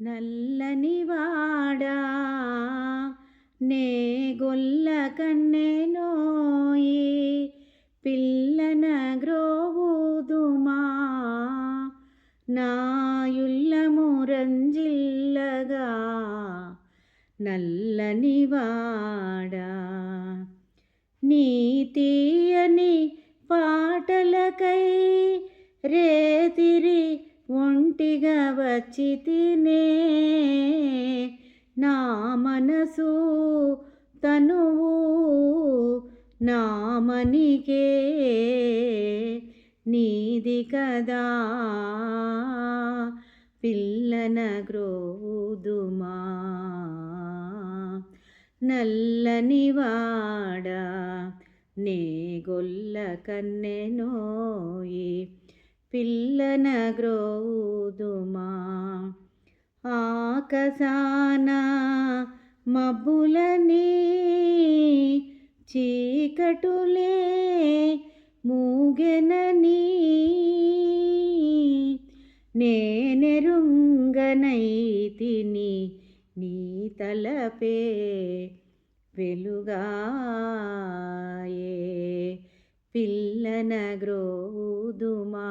నల్లని వాడా నే గొల్ల కన్నెనోయి పిల్లన గ్రోవుదుమా నాయుల్లము రంజిల్లగా నల్లని వాడా నీ తీయని పాటలకై రేతిరి ఒంటిగా వచ్చి తినే నా మనసు తనువు నామనికే నీది కదా పిల్లన గ్రోదుమా నల్లని వాడా నే గొల్ల కన్నెనోయి పిల్లన గ్రోదుమా ఆకసాన మబ్బులని చీకటులే మూగెనని నేనెరుంగనైతిని నీ తలపే వెలుగాయే. పిల్లన గ్రోదుమా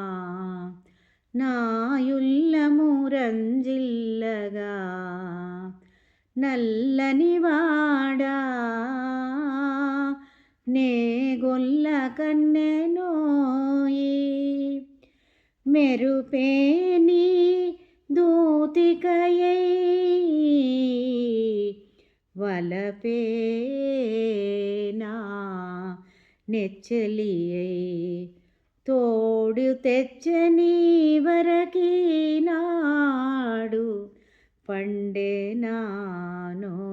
నాయుల్లము రంజిల్లగా నల్లని వాడా నే గొల్ల కన్నెనోయి మెరుపేని దూతికయై వలపేనా నెచ్చలియై. తోడు తెచ్చని వరకి నాడు పండే నానోములు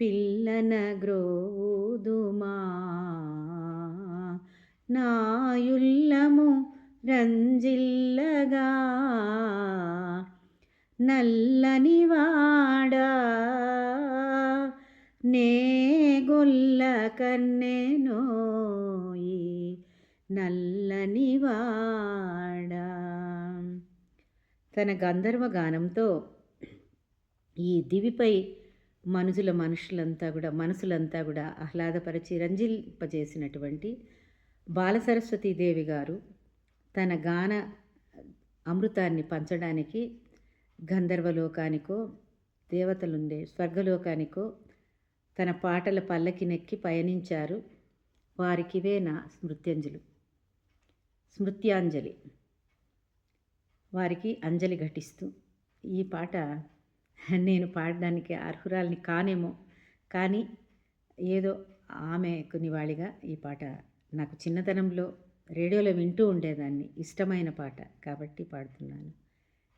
పిల్లన గ్రోదుమా నాయుల్లము రంజిల్లగా. నల్లని వాడా నే గొల్ల కన్నెనోయి నల్లని వాడా. తన గంధర్వ గానంతో ఈ దివిపై మనుషుల మనుషులంతా కూడా మనసులంతా కూడా ఆహ్లాదపరిచి రంజింపజేసినటువంటి బాలసరస్వతీదేవి గారు తన గాన అమృతాన్ని పంచడానికి గంధర్వలోకానికో దేవతలుండే స్వర్గలోకానికో తన పాటల పల్లకి నెక్కి పయనించారు వారికివే నా స్మృత్యంజలు. స్మృత్యాంజలి. వారికి అంజలి ఘటిస్తూ ఈ పాట నేను పాడడానికి అర్హురాల్ని కానేమో కానీ ఏదో ఆమె నివాళిగా ఈ పాట నాకు చిన్నతనంలో రేడియోలో వింటూ ఉండేదాన్ని ఇష్టమైన పాట కాబట్టి పాడుతున్నాను.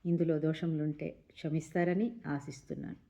ఇందులో దోషములుంటే క్షమిస్తారని ఆశిస్తున్నాను.